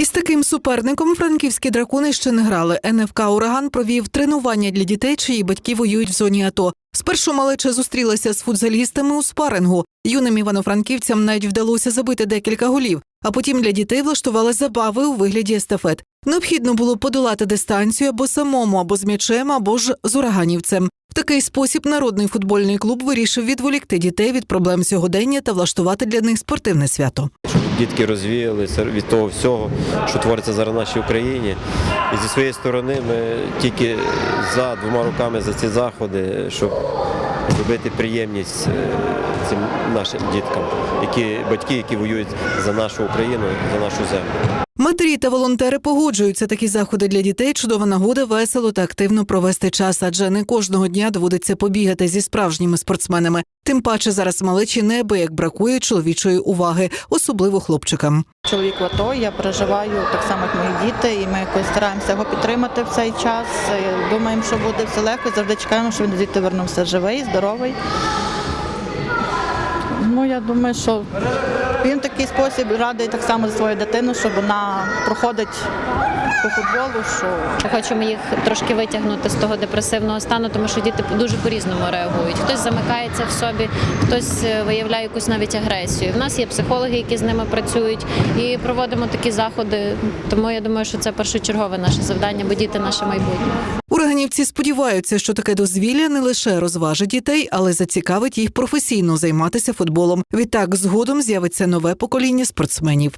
Із таким суперником франківські дракони ще не грали. НФК Ураган провів тренування для дітей, чиї батьки воюють в зоні АТО. Спершу малеча зустрілася з футзалістами у спарингу. Юним івано-франківцям навіть вдалося забити декілька голів. А потім для дітей влаштували забави у вигляді естафет. Необхідно було подолати дистанцію або самому, або з м'ячем, або ж з ураганівцем. В такий спосіб народний футбольний клуб вирішив відволікти дітей від проблем сьогодення та влаштувати для них спортивне свято. щоб дітки розвіялися від того всього, що твориться зараз в нашій Україні. І зі своєї сторони ми тільки за двома руками за ці заходи, щоб робити приємність е, цим нашим діткам, які батьки, які воюють за нашу Україну, за нашу землю. Матері та волонтери погоджуються такі заходи для дітей. Чудова нагода весело та активно провести час, адже не кожного дня доводиться побігати зі справжніми спортсменами. Тим паче зараз малечі неабияк бракує чоловічої уваги, особливо хлопчикам. Чоловік в АТО, я переживаю так само, як мої діти, і ми якось стараємося його підтримати в цей час. Думаємо, що буде все легко, завжди чекаємо, що він звідти вернувся живий, здоровий. Ну, я думаю, що він в такий спосіб радий так само за свою дитину, щоб вона проходить по футболу, що Ми Хочемо їх трошки витягнути з того депресивного стану, тому що діти дуже по-різному реагують. Хтось замикається в собі, хтось е, виявляє якусь навіть агресію. В нас є психологи, які з ними працюють, і проводимо такі заходи. Тому я думаю, що це першочергове наше завдання, бо діти наше майбутнє. Ураганівці сподіваються, що таке дозвілля не лише розважить дітей, але зацікавить їх професійно займатися футболом. Відтак згодом з'явиться нове покоління спортсменів.